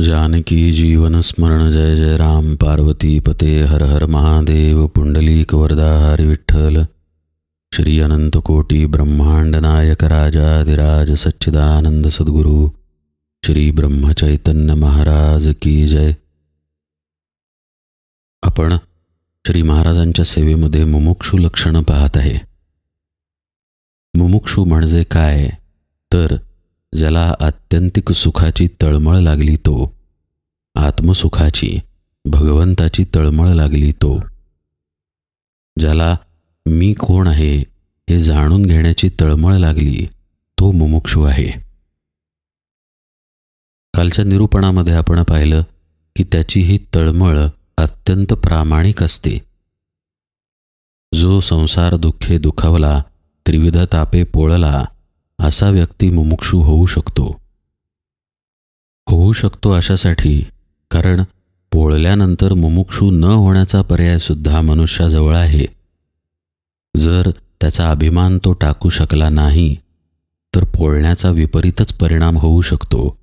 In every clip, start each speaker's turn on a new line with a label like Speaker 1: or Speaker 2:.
Speaker 1: जानकी जीवन स्मरण जय जय राम। पार्वती पते हर हर महादेव। पुंडलीक वरदा हरी विठ्ठल। श्री अनंत कोटी ब्रह्मांड नायक राजाधिराज सच्चिदानंद सद्गुरु। श्री ब्रह्मचैतन्य महाराज की जय। आपण श्री महाराजांच्या सेवेमध्ये मुमुक्षू लक्षणं पाहत आहे। मुमुक्षू म्हणजे काय? तर ज्याला आत्यंतिक सुखाची तळमळ लागली तो. आत्मसुखाची भगवंताची तळमळ लागली तो. ज्याला मी कोण आहे हे जाणून घेण्याची तळमळ लागली तो मुमुक्षू आहे. कालच्या निरूपणामध्ये आपण पाहिलं की त्याची ही तळमळ अत्यंत प्रामाणिक असते. जो संसार दुःखे दुखावला त्रिविध तापे पोळला असा व्यक्ती मुमुक्षू होऊ शकतो. होऊ शकतो अशासाठी कारण पोळल्यानंतर मुमुक्षू न होण्याचा पर्यायसुद्धा मनुष्याजवळ आहे. जर त्याचा अभिमान तो टाकू शकला नाही तर पोळण्याचा विपरीतच परिणाम होऊ शकतो.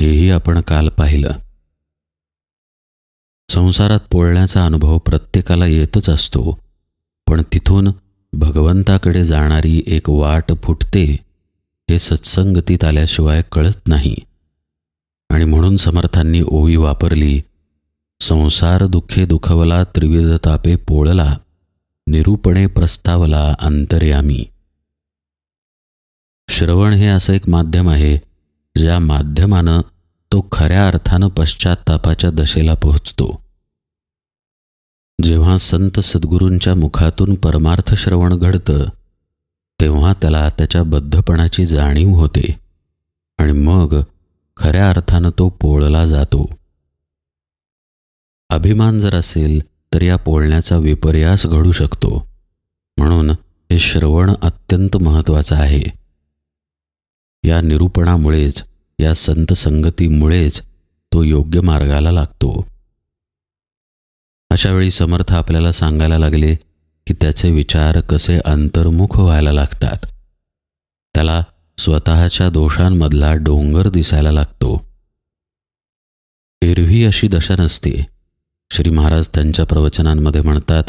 Speaker 1: हेही आपण काल पाहिलं. संसारात पोळण्याचा अनुभव प्रत्येकाला येतच असतो पण तिथून भगवंताकडे जाणारी एक वाट फुटते. हे सत्संगतीत आल्याशिवाय कळत नाही. आणि म्हणून समर्थांनी ओवी वापरली संसार दुःखे दुखवला त्रिविधतापे पोळला निरूपणे प्रस्तावला अंतर्यामी श्रवण हे असं एक माध्यम आहे ज्या माध्यमानं तो खऱ्या अर्थानं पश्चात्तापाच्या दशेला पोहोचतो. जेव्हा संत सद्गुरूंच्या मुखातून परमार्थ श्रवण घडतं तेव्हा त्याला त्याच्या बद्धपणाची जाणीव होते आणि मग खऱ्या अर्थानं तो पोळला जातो. अभिमान जर असेल तर या पोळण्याचा विपर्यास घडू शकतो. म्हणून हे श्रवण अत्यंत महत्त्वाचं आहे. या निरूपणामुळेच या संत संगतीमुळेच तो योग्य मार्गाला लागतो. अशावेळी समर्थ आपल्याला सांगायला लागले की त्याचे विचार कसे अंतर्मुख व्हायला लागतात. त्याला स्वतःच्या दोषांमधला डोंगर दिसायला लागतो. एरवी अशी दशा नसते. श्री महाराज त्यांच्या प्रवचनांमध्ये म्हणतात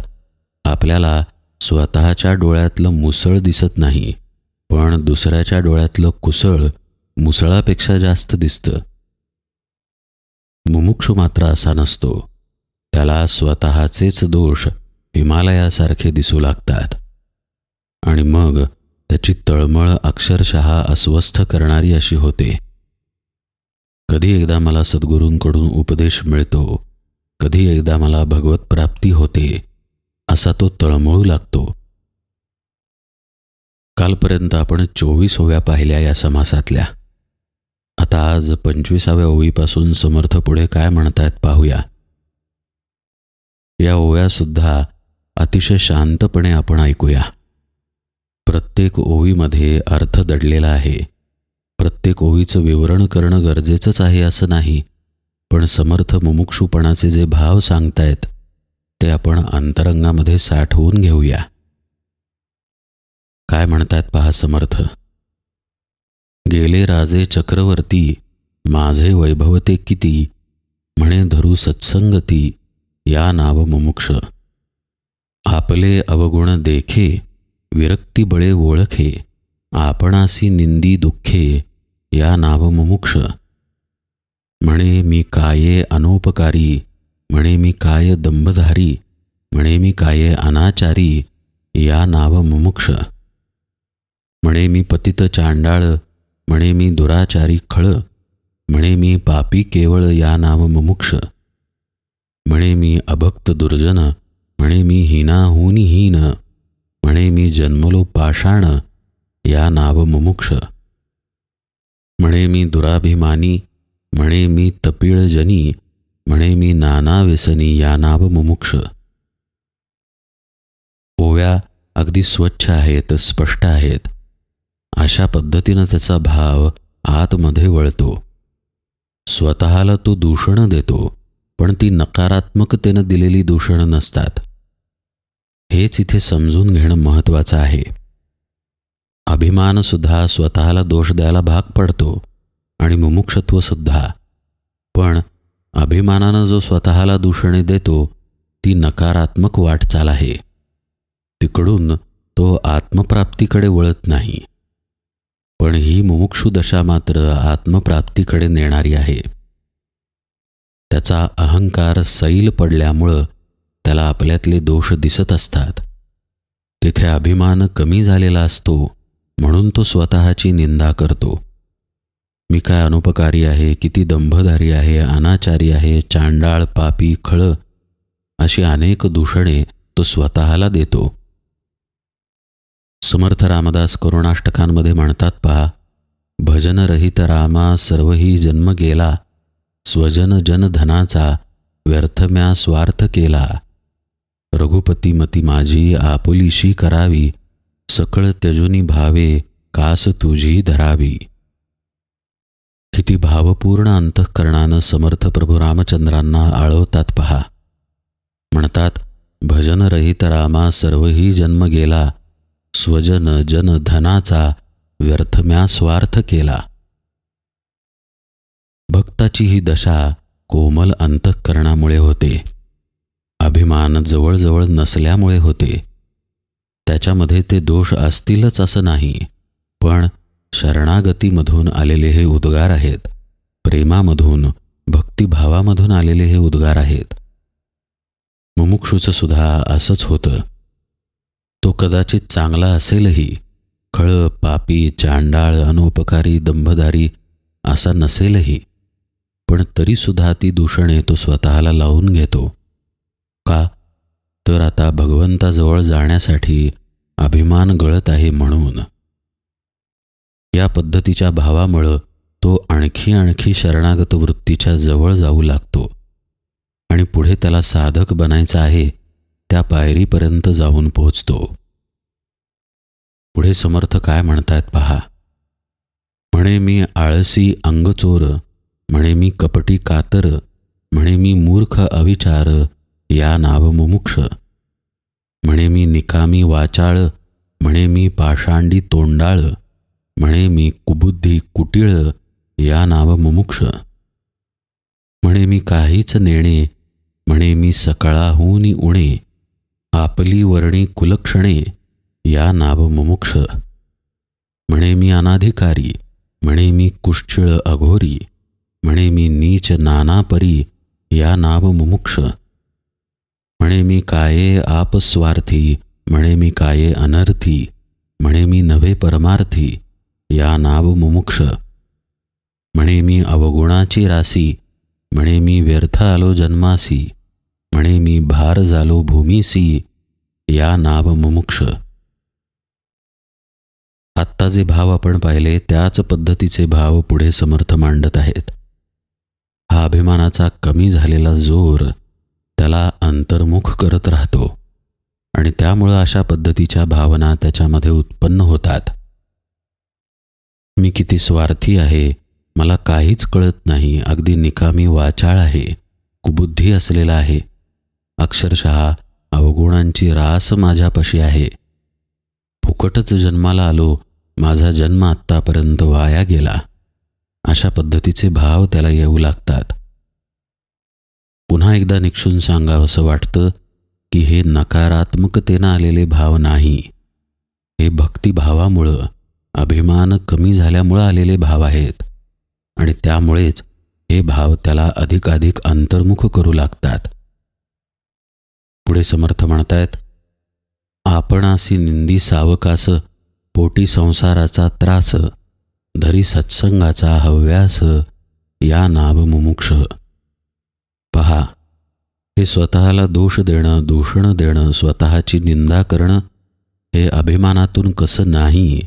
Speaker 1: आपल्याला स्वतःच्या डोळ्यातलं मुसळ दिसत नाही पण दुसऱ्याच्या डोळ्यातलं कुसळ मुसळापेक्षा जास्त दिसतं. मुमुक्षू मात्र असा नसतो. त्याला स्वतःचेच दोष हिमालयासारखे दिसू लागतात. आणि मग त्याची तळमळ अक्षरशः अस्वस्थ करणारी अशी होते. कधी एकदा मला सद्गुरूंकडून उपदेश मिळतो कधी एकदा मला भगवत प्राप्ती होते असा तो तळमळू लागतो. कालपर्यंत आपण चोवीस ओव्या पाहिल्या या समासातल्या. आता आज पंचवीसाव्या ओवीपासून समर्थ पुढे काय म्हणतायत पाहूया. या ओव्यासुद्धा अतिशय शांतपणे आपण ऐकूया. प्रत्येक ओवीमध्ये अर्थ दडलेला आहे. प्रत्येक ओवीचं विवरण करणं गरजेचंच आहे असं नाही पण समर्थ मुमुक्षुपणाचे जे भाव सांगतायत ते आपण अंतरंगामध्ये साठवून घेऊया. काय म्हणतात पहा समर्थ? गेले राजे चक्रवर्ती माझे वैभवते किती म्हणे धरू सत्संगती या नाव मुमुक्ष. आपले अवगुण देखे विरक्ती बळे ओळखे आपणासी निंदी दुःखे या नाव मुमुक्ष. म्हणे मी काये अनोपकारी म्हणे मी काय दंभधारी म्हणे मी काये अनाचारी या नाव मुमुक्ष. म्हणे मी पतित चांडाळ म्हणे मी दुराचारी खळ म्हणे मी पापी केवळ या नाव मुमुक्ष. म्हणे मी अभक्त दुर्जन म्हणे मी हिनाहून हीन म्हणे मी जन्मलो पाषाण या नाव मुमुक्ष. म्हणे मी दुराभिमानी म्हणे मी तपिळजनी म्हणे मी नाना व्यसनी या नाव मुमुक्ष. ओव्या अगदी स्वच्छ आहेत स्पष्ट आहेत. अशा पद्धतीनं त्याचा भाव आतमध्ये वळतो. स्वतःला तो दूषणं देतो पण ती नकारात्मकतेनं दिलेली दूषणं नसतात. हेच इथे समजून घेणं महत्त्वाचं आहे. अभिमानसुद्धा स्वतःला दोष द्यायला भाग पडतो आणि मुमुक्षत्वसुद्धा. पण अभिमानानं जो स्वतःला दूषणे देतो ती नकारात्मक वाटचाल आहे. तिकडून तो आत्मप्राप्तीकडे वळत नाही. पण ही मुमुक्षु दशा मात्र आत्मप्राप्तीकडे नेणारी आहे. त्याचा अहंकार सैल पडल्यामुळं त्याला आपल्यातले दोष दिसत असतात. तिथे अभिमान कमी झालेला असतो म्हणून तो स्वतःची निंदा करतो. मी काय अनुपकारी आहे किती दंभधारी आहे अनाचारी आहे चांडाळ पापी खळ अशी अनेक दूषणे तो स्वतःला देतो. समर्थ रामदास करुणाष्टकांमध्ये म्हणतात पहा भजनरहित रामा सर्वही जन्म गेला स्वजन जन धनाचा व्यर्थम्या स्वार्थ केला. रघुपती मती माझी आपुलीशी करावी. सकळ त्यजुनी भावे कास तुझी धरावी. किती भावपूर्ण अंतःकरणानं समर्थ प्रभू रामचंद्रांना आळवतात पहा. म्हणतात भजनरहित रामा सर्वही जन्म गेला. स्वजन जन धनाचा व्यर्थम्या स्वार्थ केला. भक्ताची ही दशा कोमल अंतःकरणामुळे होते. अभिमान जवळजवळ नसल्यामुळे होते. त्याच्यामध्ये ते दोष असतीलच असं नाही पण शरणागतीमधून आलेले हे उद्गार आहेत. प्रेमामधून भक्तिभावामधून आलेले हे उद्गार आहेत. मुमुक्षूचं सुद्धा असंच होतं. तो कदाचित चांगला असेलही खळ पापी चांडाळ अनुपकारी दंभदारी असा नसेलही पण तरीसुद्धा ती दूषणे तो स्वतःला लावून घेतो. का? तर आता भगवंताजवळ जाण्यासाठी अभिमान गळत आहे म्हणून. या पद्धतीच्या भावामुळं तो आणखी आणखी शरणागत वृत्तीच्या जवळ जाऊ लागतो आणि पुढे त्याला साधक बनायचं आहे त्या पायरीपर्यंत जाऊन पोहोचतो. पुढे समर्थ काय म्हणतायत पहा. म्हणे मी आळसी अंगचोर म्हणे मी कपटी कातर म्हणे मी मूर्ख अविचार या नाव मुमुक्ष म्हणे मी निकामी वाचाळ म्हणे मी पाषांडी तोंडाळ म्हणे मी कुबुद्धी कुटिळ या नाव मुमुक्ष म्हणे मी काहीच नेणे म्हणे मी सकाळाहून उणे आपली वर्णी कुलक्षणे या नाव मुमुक्ष म्हणे मी अनाधिकारी म्हणे मी कुश्चिळ अघोरी म्हणे मी नीच नानापरी या नाव मुमुक्ष म्हणे मी काये आपस्वार्थी म्हणे मी काये अनर्थी म्हणे मी नव्हे परमार्थी या नाव मुमुक्ष. म्हणे मी अवगुणाची रासी म्हणे मी व्यर्थ आलो जन्मासी म्हणे मी भार झालो भूमीसी या नाव मुमुक्ष. आत्ता जे भाव आपण पाहिले त्याच पद्धतीचे भाव पुढे समर्थ मांडत आहेत. हा अभिमानाचा कमी झालेला जोर त्याला अंतर्मुख करत राहतो. आणि त्यामुळं अशा पद्धतीच्या भावना त्याच्यामध्ये उत्पन्न होतात. मी किती स्वार्थी आहे मला काहीच कळत नाही अगदी निकामी वाचाळ आहे कुबुद्धी असलेला आहे. अक्षरशः अवगुणांची रास माझ्यापाशी आहे. फुकटच जन्माला आलो माझा जन्म आत्तापर्यंत वाया गेला. अशा पद्धतीचे भाव त्याला येऊ लागतात. पुन्हा एकदा निक्षून सांगावंसं वाटतं की हे नकारात्मकतेनं आलेले भाव नाही. हे भक्तिभावामुळं अभिमान कमी झाल्यामुळं आलेले भाव आहेत. आणि त्यामुळेच हे भाव त्याला अधिकाधिक अंतर्मुख करू लागतात. पुढे समर्थ म्हणतायत आपणासी निंदी सावकास पोटी संसाराचा त्रास धरी सत्संगाचा हव्यास या नाव मुमुक्ष पहा. हे स्वतःला दोष देणं दूषण देणं स्वतःची निंदा करणं हे अभिमानातून कसं नाही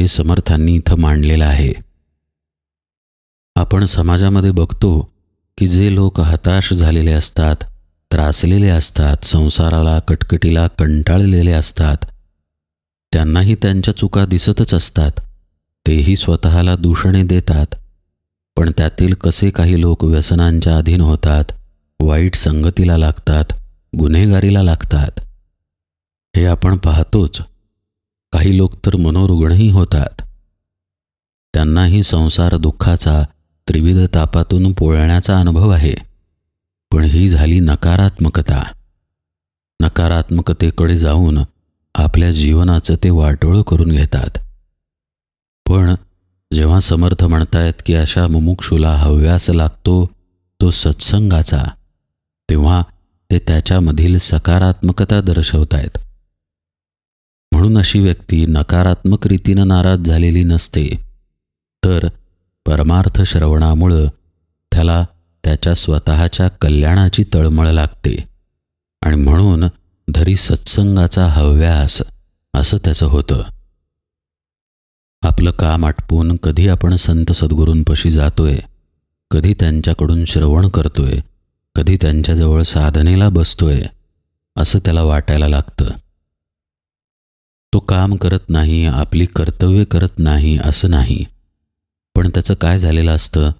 Speaker 1: हे समर्थांनी इथं मांडलेलं आहे. आपण समाजामध्ये बघतो की जे लोक हताश झालेले असतात त्रासलेले असतात संसाराला कटकटीला कंटाळलेले असतात त्यांनाही त्यांच्या चुका दिसतच असतात तेही स्वतःला दूषणे देतात पण त्यातील कसे काही लोक व्यसनांच्या अधीन होतात वाईट संगतीला लागतात गुन्हेगारीला लागतात हे आपण पाहतोच. काही लोक तर मनोरुग्णही होतात. त्यांनाही संसार दुःखाचा त्रिविध तापातून पोळण्याचा अनुभव आहे. पण ही झाली नकारात्मकता. नकारात्मकतेकडे जाऊन आपल्या जीवनाचं ते वाटोळं करून घेतात. पण जेव्हा समर्थ म्हणतायत की अशा मुमुक्षूला हव्यास लागतो तो सत्संगाचा तेव्हा ते त्याच्यामधील सकारात्मकता दर्शवतायत. म्हणून अशी व्यक्ती नकारात्मक रीतीनं नाराज झालेली नसते. तर परमार्थ श्रवणामुळं त्याला त्याच्या स्वतःच्या कल्याणाची तळमळ लागते. आणि म्हणून धरी सत्संगाचा हव्यास असं त्याचं होतं. आपलं काम आटपून कधी आपण संत सद्गुरूंपाशी जातोय कधी त्यांच्याकडून श्रवण करतोय कधी त्यांच्याजवळ साधनेला बसतोय असं त्याला वाटायला लागतं. तो काम करत नाही आपली कर्तव्य करत नाही असं नाही. पण त्याचं काय झालेलं असतं?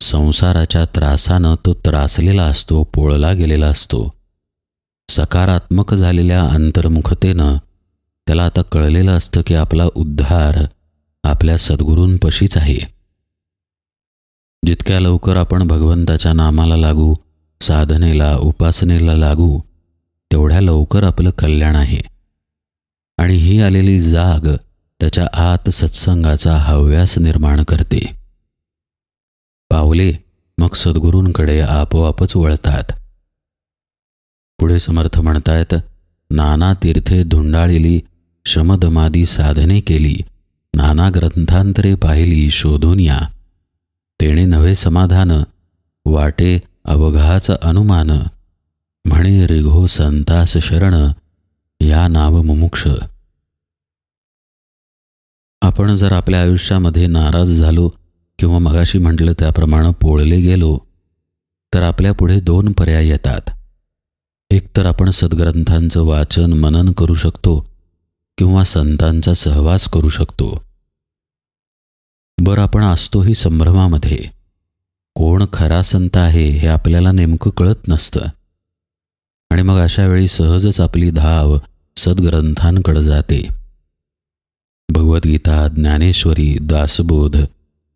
Speaker 1: संसाराच्या त्रासानं तो त्रासलेला असतो पोळला गेलेला असतो. सकारात्मक झालेल्या अंतर्मुखतेनं त्याला आता कळलेलं असतं की आपला उद्धार आपल्या सद्गुरूंपशीच आहे. जितक्या लवकर आपण भगवंताच्या नामाला लागू साधनेला उपासनेला लागू तेवढ्या लवकर आपलं कल्याण आहे. आणि ही आलेली जाग त्याच्या आत सत्संगाचा हव्यास निर्माण करते. पावले मग सद्गुरूंकडे आपोआपच वळतात. पुढे समर्थ म्हणतायत नाना तीर्थे धुंडाळिली शमदमादी साधने केली नाना ग्रंथांतरे पाहिली शोधून या तेणे नव्हे समाधान वाटे अवघाच अनुमान. म्हणे रिघो संतास शरण या नाव मुमुक्ष. आपण जर आपल्या आयुष्यामध्ये नाराज झालो किंवा मगाशी म्हटलं त्याप्रमाणे पोळले गेलो तर आपल्यापुढे दोन पर्याय येतात. एक तर आपण सद्ग्रंथांचं वाचन मनन करू शकतो किंवा संतांचा सहवास करू शकतो. बरं आपण असतोही संभ्रमामध्ये. कोण खरा संत आहे हे आपल्याला नेमकं कळत नसतं. आणि मग अशा वेळी सहजच आपली धाव सद्ग्रंथांकडे जाते. भगवद्गीता ज्ञानेश्वरी दासबोध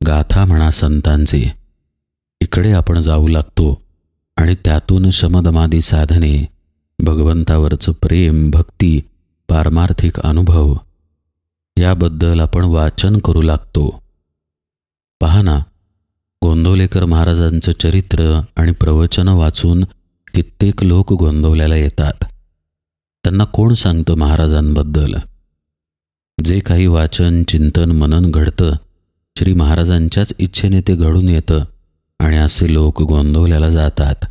Speaker 1: गाथा म्हणा संतांचे. इकडे आपण जाऊ लागतो आणि त्यातून शमदमादी साधने भगवंतावरचं प्रेम भक्ती पारमार्थिक अनुभव याबद्दल आपण वाचन करू लागतो. पहा ना गोंदवलेकर महाराजांचं चरित्र आणि प्रवचनं वाचून कित्येक लोक गोंदवल्याला येतात. त्यांना कोण सांगतं महाराजांबद्दल? जे काही वाचन चिंतन मनन घडतं श्री महाराजांच्याच इच्छेने ते घडून येतं आणि असे लोक गोंदवल्याला जातात.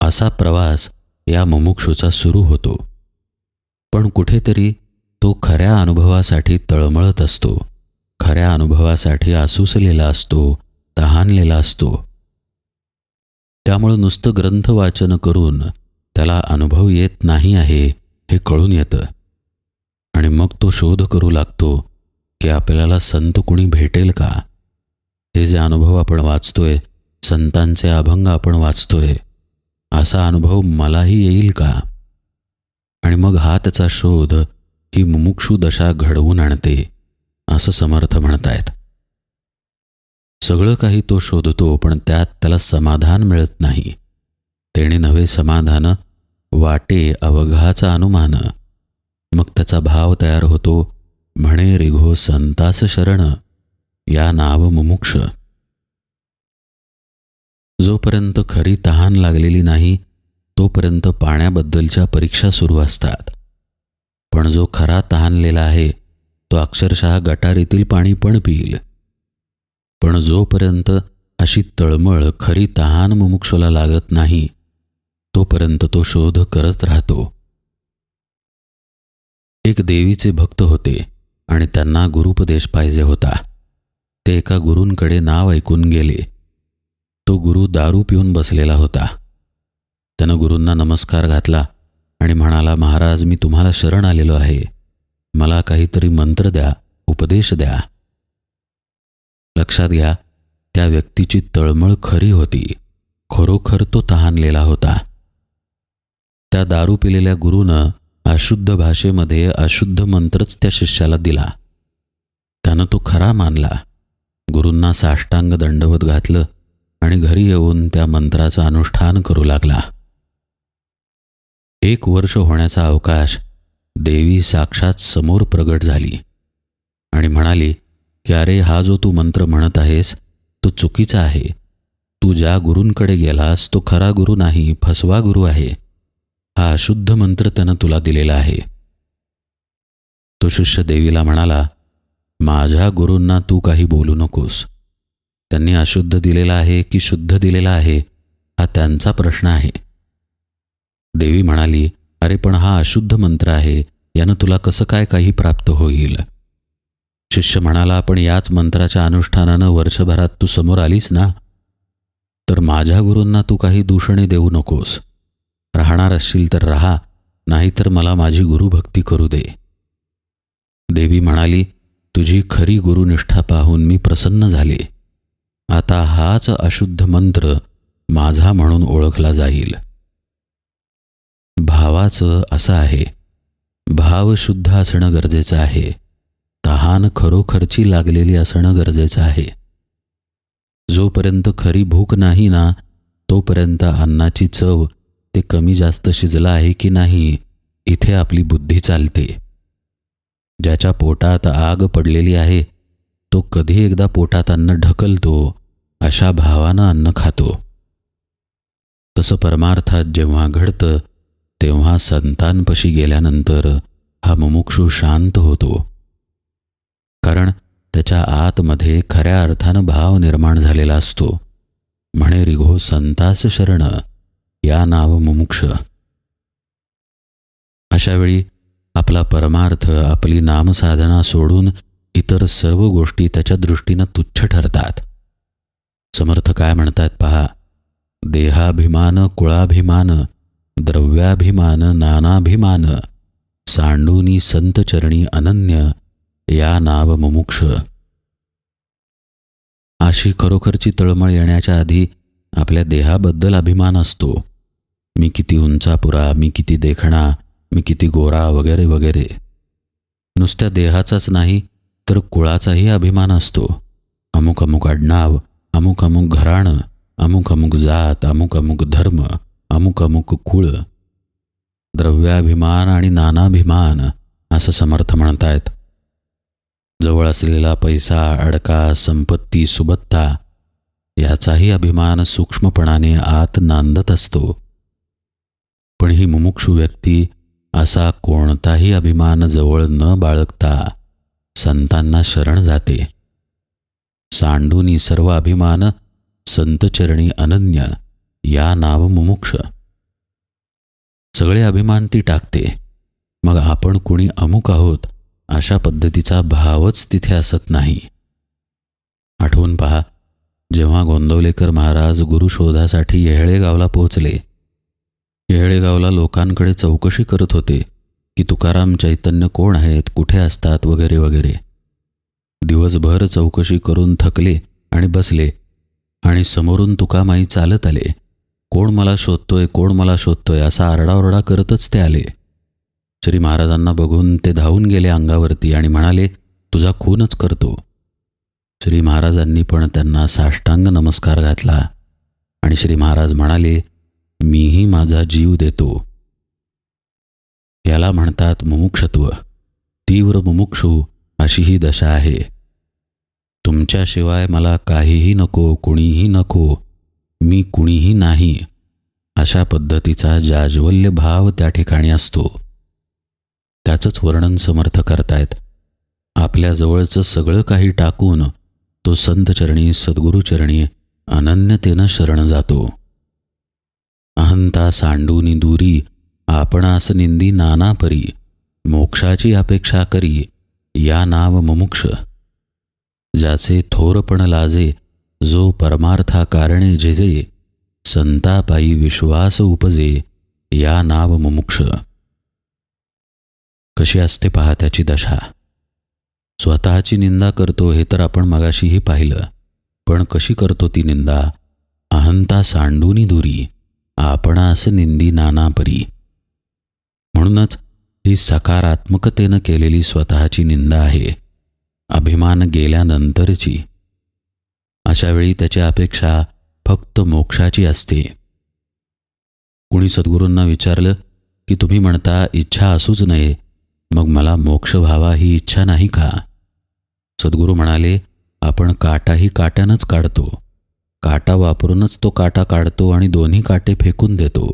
Speaker 1: असा प्रवास या मुमुक्षूचा सुरू होतो. पण कुठेतरी तो खऱ्या अनुभवासाठी तळमळत असतो. खऱ्या अनुभवासाठी आसुसलेला असतो तहानलेला असतो. त्यामुळं नुसतं ग्रंथ वाचन करून त्याला अनुभव येत नाही आहे हे कळून येतं. आणि मग तो शोध करू लागतो की आपल्याला संत कुणी भेटेल का? हे जे अनुभव आपण वाचतोय संतांचे अभंग आपण वाचतोय असा अनुभव मलाही येईल का? आणि मग हा त्याचा शोध ही मुमुक्षू दशा घडवून आणते. असं समर्थ म्हणतायत. सगळं काही तो शोधतो पण त्यात त्याला समाधान मिळत नाही. तेणे नवे समाधान वाटे अवघाचा अनुमान. मग त्याचा भाव तयार होतो म्हणे रिघो संतास शरण या नाव मुमुक्ष. जोपर्यंत खरी तहान लागलेली नाही तोपर्यंत पाण्याबद्दलच्या परीक्षा सुरू असतात. पण जो खरा तहानलेला आहे तो अक्षरशः गटारीतील पाणी पण पिईल. पण जोपर्यंत अशी तळमळ खरी तहान मुमुक्षूला लागत नाही तोपर्यंत तो शोध करत राहतो. एक देवीचे भक्त होते आणि त्यांना गुरुपदेश पाहिजे होता. ते एका गुरूंकडे नाव ऐकून गेले. तो गुरु दारू पिऊन बसलेला होता. त्यानं गुरूंना नमस्कार घातला आणि म्हणाला महाराज मी तुम्हाला शरण आलेलो आहे. मला काहीतरी मंत्र द्या उपदेश द्या. लक्षात घ्या त्या व्यक्तीची तळमळ खरी होती. खरोखर तो तहानलेला होता. त्या दारू पिलेल्या गुरुनं अशुद्ध भाषेमध्ये अशुद्ध मंत्रच त्या शिष्याला दिला. त्यानं तो खरा मानला. गुरूंना साष्टांग दंडवत घातलं आणि घरी येऊन त्या मंत्राचं अनुष्ठान करू लागला. एक वर्ष होण्याचा अवकाश देवी साक्षात समोर प्रगट झाली आणि म्हणाली की अरे हा जो तू मंत्र म्हणत आहेस तो चुकीचा आहे. तू ज्या गुरूंकडे गेलास तो खरा गुरु नाही फसवा गुरु आहे. हा अशुद्ध मंत्र त्यानं तुला दिलेला आहे. तो शिष्य देवीला म्हणाला माझ्या गुरूंना तू काही बोलू नकोस. त्यांनी अशुद्ध दिलेला आहे की शुद्ध दिलेला आहे हा त्यांचा प्रश्न आहे. देवी म्हणाली अरे पण हा अशुद्ध मंत्र आहे. यानं तुला कसं काय काही प्राप्त होईल? शिष्य म्हणाला पण याच मंत्राच्या अनुष्ठानानं वर्षभरात तू समोर आलीस ना? तर माझ्या गुरूंना तू काही दूषणे देऊ नकोस. राहणार असशील तर राहा नाहीतर मला माझी गुरुभक्ती करू दे. देवी म्हणाली तुझी खरी गुरुनिष्ठा पाहून मी प्रसन्न झाले. आता हाच अशुद्ध मंत्र माझा म्हणून ओळखला जाईल. भावाचं असं आहे. भाव शुद्ध असणं गरजेचं आहे. तहान खरोखरची लागलेली असणं गरजेचं आहे. जोपर्यंत खरी भूक नाही ना तोपर्यंत अन्नाची चव ते कमी जास्त शिजलं आहे की नाही इथे आपली बुद्धी चालते. ज्याच्या पोटात आग पडलेली आहे तो कधी एकदा पोटात अन्न ढकलतो अशा भावानं अन्न खातो. तसं परमार्थात जेव्हा घडतं तेव्हा संतांपशी गेल्यानंतर हा मुमुक्षू शांत होतो. कारण त्याच्या आतमध्ये खऱ्या अर्थानं भाव निर्माण झालेला असतो. म्हणे रिघो संतास शरण या नाव मुमुक्ष. अशावेळी आपला परमार्थ आपली नामसाधना सोडून इतर सर्व गोष्टी त्याच्या दृष्टीनं तुच्छ ठरतात. समर्थ काय म्हणतात पहा देहाभिमान कुळाभिमान द्रव्याभिमान नानाभिमान सांडूनी संतचरणी अनन्य या नाव मुमुक्ष. अशी खरोखरची तळमळ येण्याच्या आधी आपल्या देहाबद्दल अभिमान असतो. मी किती उंचापुरा मी किती देखणा मी किती गोरा वगैरे वगैरे. नुसत्या देहाचाच नाही तर कुळाचाही अभिमान असतो. अमुक अमुक आडनाव अमुक अमुक घराणं अमुक अमुक जात अमुक अमुक धर्म अमुक अमुक कुळ द्रव्याभिमान आणि नानाभिमान असं समर्थ म्हणतायत. जवळ असलेला पैसा अडका संपत्ती सुबत्ता याचाही अभिमान सूक्ष्मपणाने आत नांदत असतो. पण ही मुमुक्षू व्यक्ती असा कोणताही अभिमान जवळ न बाळगता संतांना शरण जाते. सांडूनी सर्व अभिमान संतचरणी अनन्य या नाव मुमुक्ष. सगळे अभिमान ती टाकते. मग आपण कुणी अमुक आहोत अशा पद्धतीचा भावच तिथे असत नाही. आठवून पहा जेव्हा गोंदवलेकर महाराज गुरुशोधासाठी येहळेगावला पोहोचले. येहळेगावला लोकांकडे चौकशी करत होते की तुकाराम चैतन्य कोण आहेत कुठे असतात वगैरे वगैरे. दिवसभर चौकशी करून थकले आणि बसले आणि समोरून तुकामाई चालत आले. कोण मला शोधतोय कोण मला शोधतोय असा आरडाओरडा करतच ते आले. श्री महाराजांना बघून ते धावून गेले अंगावरती आणि म्हणाले तुझा खूनच करतो. श्री महाराजांनी पण त्यांना साष्टांग नमस्कार घातला आणि श्री महाराज म्हणाले मीही माझा जीव देतो. याला म्हणतात मुमुक्षत्व. तीव्र मुमुक्षू अशी ही दशा आहे. तुमच्याशिवाय मला काहीही नको कुणीही नको मी कुणीही नाही अशा पद्धतीचा जाज्वल्य भाव त्या ठिकाणी असतो. त्याचंच वर्णन समर्थ करतायत. आपल्याजवळचं सगळं काही टाकून तो संतचरणी सद्गुरुचरणी अनन्यतेनं शरण जातो. अहंता सांडूनी दुरी आपणास निंदी नानापरी मोक्षाची अपेक्षा करी या नाव मुमुक्ष. ज्याचे थोरपण लाजे जो परमार्था कारणे झेजे संतापायी विश्वास उपजे या नाव मुमुक्ष. कशी असते पहा त्याची दशा. स्वतःची निंदा करतो हे तर आपण मगाशीही पाहिलं पण कशी करतो ती निंदा? अहंता सांडूनी दुरी आपणास निंदी नानापरी म्हणूनच ही सकारात्मकतेनं केलेली स्वतःची निंदा आहे अभिमान गेल्यानंतरची. अशावेळी त्याची अपेक्षा फक्त मोक्षाची असते. कुणी सद्गुरूंना विचारलं की तुम्ही म्हणता इच्छा असूच नये. मग मला मोक्ष व्हावा ही इच्छा नाही का? सद्गुरू म्हणाले आपण काटाही काट्यानंच काढतो. काटा वापरूनच तो काटा काढतो आणि दोन्ही काटे फेकून देतो.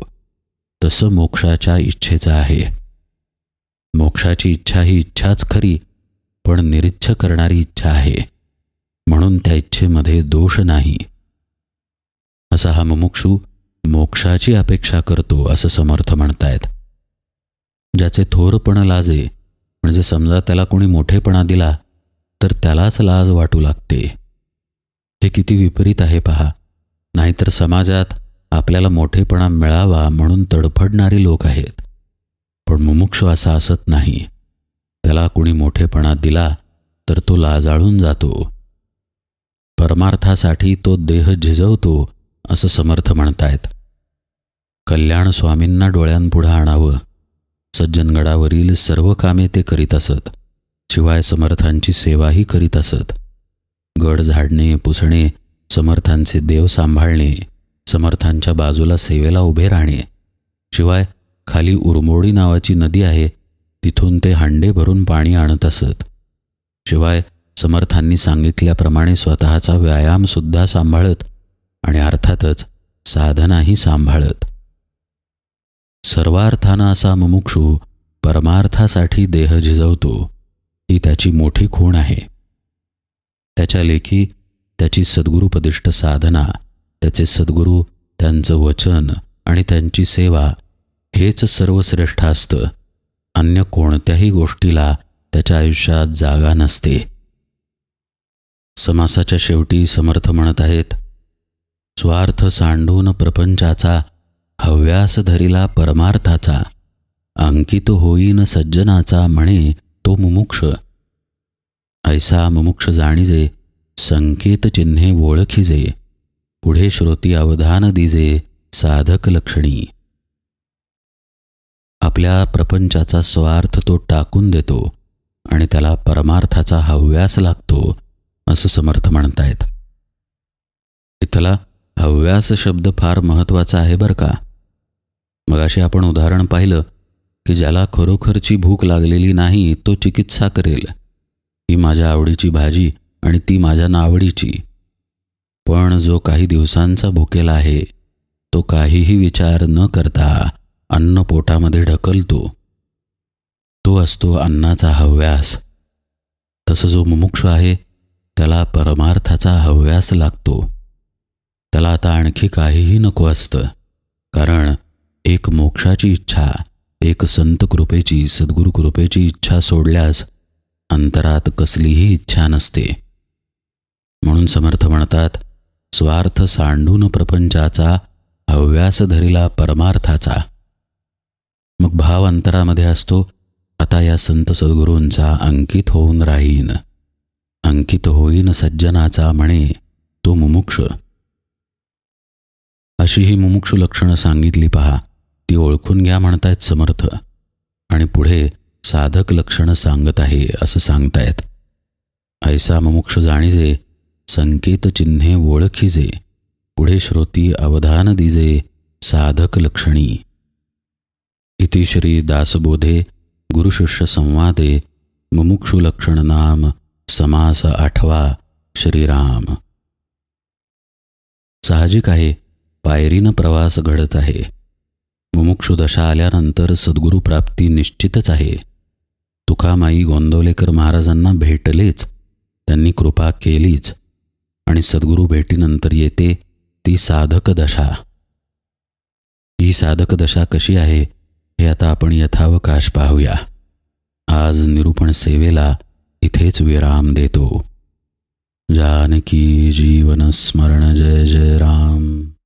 Speaker 1: तसं मोक्षाच्या इच्छेचं आहे. मोक्षाची इच्छा ही इच्छाच खरी पण निरिच्छ करणारी इच्छा आहे. म्हणून त्या इच्छेमध्ये दोष नाही. असा हा मुमुक्षू मोक्षाची अपेक्षा करतो असं समर्थ म्हणतायत. ज्याचे थोरपण लाजे म्हणजे समजा त्याला कोणी मोठेपणा दिला तर त्यालाच लाज वाटू लागते. हे किती विपरीत आहे पहा. नाहीतर समाजात आपल्याला मोठेपणा मिळावा म्हणून तडफडणारी लोक आहेत. पण मुमुक्ष असा असत नाही. त्याला कुणी मोठेपणा दिला तर तो लाजाळून जातो. परमार्थासाठी तो देह झिजवतो असं समर्थ म्हणतायत. कल्याण स्वामींना डोळ्यांपुढं आणावं. सज्जनगडावरील सर्व कामे ते करीत असत. शिवाय समर्थांची सेवाही करीत असत. गड झाडणे पुसणे समर्थांचे देव सांभाळणे समर्थांच्या बाजूला सेवेला उभे राहणे. शिवाय खाली उरमोडी नावाची नदी आहे तिथून ते हांडे भरून पाणी आणत असत. शिवाय समर्थांनी सांगितल्याप्रमाणे स्वतःचा व्यायामसुद्धा सांभाळत आणि अर्थातच साधनाही सांभाळत. सर्वार्थानं असा मुमुक्षू परमार्थासाठी देह झिजवतो ही त्याची मोठी खूण आहे. त्याच्या लेखी त्याची सद्गुरुपदिष्ट साधना त्याचे सद्गुरू त्यांचं वचन आणि त्यांची सेवा हेच सर्वश्रेष्ठ असतं अन्य कोणत्याही गोष्टीला त्याच्या आयुष्यात जागा नसते. समासाच्या शेवटी समर्थ म्हणत आहेत. स्वार्थ सांडून प्रपंचाचा हव्यास धरिला परमार्थाचा अंकित होईन सज्जनाचा म्हणे तो मुमुक्ष. ऐसा मुमुक्ष जाणीजे संकेत चिन्हे ओळखीजे पुढे श्रोती अवधान दिजे साधक लक्षणी. आपल्या प्रपंचाचा स्वार्थ तो टाकून देतो आणि त्याला परमार्थाचा हव्यास लागतो. असं समर्थ म्हणतायत. इथला हव्यास शब्द फार महत्त्वाचा आहे बरं का? मगाशी आपण उदाहरण पाहिलं की ज्याला खरोखरची भूक लागलेली नाही तो चिकित्सा करेल. ही माझ्या आवडीची भाजी आणि ती माझ्या नावडीची. पण जो काही दिवसांचा भुकेला आहे तो काहीही विचार न करता अन्न पोटामध्ये ढकलतो. तो असतो अन्नाचा हव्यास तसं जो मुमुक्ष आहे त्याला परमार्थाचा हव्यास लागतो. त्याला आता आणखी काहीही नको असतं. कारण एक मोक्षाची इच्छा एक संत कृपेची सद्गुरु कृपेची इच्छा सोडल्यास अंतरात कसलीही इच्छा नसते. म्हणून समर्थ म्हणतात स्वार्थ सांडून प्रपंचाचा हव्यास धरिला परमार्थाचा. मग भाव अंतरामध्ये असतो आता या संत सद्गुरूंचा अंकित होऊन राहीन. अंकित होईन सज्जनाचा म्हणे तो मुमुक्ष. अशी ही मुमुक्षु लक्षणं सांगितली पहा ती ओळखून घ्या म्हणतायत समर्थ. आणि पुढे साधक लक्षणं सांगत आहे असं सांगतायत. ऐसा मुमुक्ष जाणीजे संकेत चिन्हे ओळखीजे पुढे श्रोती अवधान दिजे साधक लक्षणी. इति श्री दासबोधे गुरुशिष्य संवादे मुमुक्षु लक्षण नाम समास आठवा श्रीराम. साहजिक आहे पायरीनं प्रवास घडत आहे. मुमुक्षु दशा आल्यानंतर सद्गुरू प्राप्ती निश्चितच आहे. तुकामाई गोंदवलेकर महाराजांना भेटलेच त्यांनी कृपा केलीच आणि सद्गुरू भेटीनंतर येते ती साधक दशा. ही साधक दशा कशी आहे हे आता आपण यथावकाश पाहूया. आज निरूपण सेवेला इथेच विराम देतो. जानकी जीवन स्मरण जय जय राम.